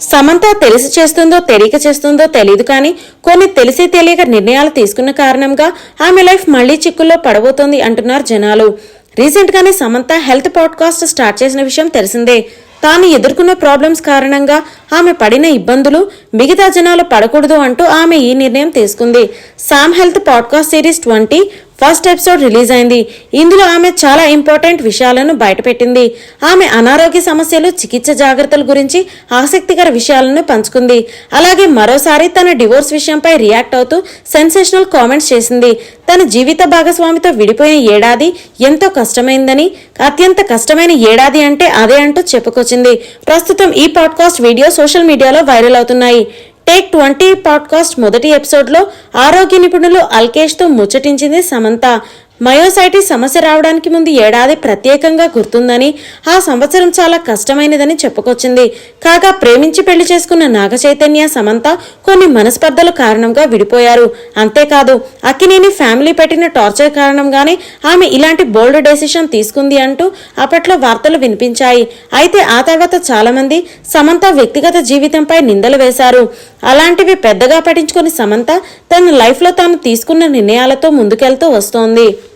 సమంత తెలిసి చేస్తుందో తెలియక చేస్తుందో తెలియదు కానీ కొన్ని తెలిసి తెలియక నిర్ణయాలు తీసుకున్న కారణంగా ఆమె లైఫ్ మళ్ళీ చిక్కుల్లో పడబోతోంది అంటున్నారు జనాలు. రీసెంట్ గానే సమంత హెల్త్ పాడ్కాస్ట్ స్టార్ట్ చేసిన విషయం తెలిసిందే. తాను ఎదుర్కొన్న ప్రాబ్లమ్స్ కారణంగా ఆమె పడిన ఇబ్బందులు మిగతా జనాలు పడకూడదు అంటూ ఆమె ఈ నిర్ణయం తీసుకుంది. Sam health podcast series twenty first episode release అయింది. ఇందులో ఆమె చాలా ఇంపార్టెంట్ విషయాలను బయటపెట్టింది. ఆమె అనారోగ్య సమస్యలు చికిత్స జాగ్రత్తల గురించి ఆసక్తికర విషయాలను పంచుకుంది. అలాగే మరోసారి తన డివోర్స్ విషయంపై రియాక్ట్ అవుతూ సెన్సేషనల్ కామెంట్స్ చేసింది. తన జీవిత భాగస్వామితో విడిపోయిన ఏడాది ఎంతో కష్టమైందని అత్యంత కష్టమైన ఏడాది అంటే అదే అంటూ చెప్పుకొచ్చింది. ప్రస్తుతం ఈ పాడ్కాస్ట్ వీడియో సోషల్ మీడియాలో వైరల్ అవుతున్నాయి. టేక్ ట్వంటీ పాడ్కాస్ట్ మొదటి ఎపిసోడ్లో ఆరోగ్య నిపుణులు అల్కేష్తో ముచ్చటించింది సమంత. మయోసైటిస్ సమస్య రావడానికి ముందు ఏడాది ప్రత్యేకంగా గుర్తుందని ఆ సంవత్సరం చాలా కష్టమైనదని చెప్పుకొచ్చింది. కాగా ప్రేమించి పెళ్ళి చేసుకున్న నాగ చైతన్య సమంత కొన్ని మనస్పర్ధల కారణంగా విడిపోయారు. అంతేకాదు అక్కినేని ఫ్యామిలీ పెట్టిన టార్చర్ కారణంగానే ఆమె ఇలాంటి బోల్డ్ డెసిషన్ తీసుకుంది అంటూ అప్పట్లో వార్తలు వినిపించాయి. అయితే ఆ తర్వాత చాలామంది సమంత వ్యక్తిగత జీవితంపై నిందలు వేశారు. అలాంటివి పెద్దగా పట్టించుకుని సమంత తన లైఫ్లో తాను తీసుకున్న నిర్ణయాలతో ముందుకెళ్తూ వస్తోంది.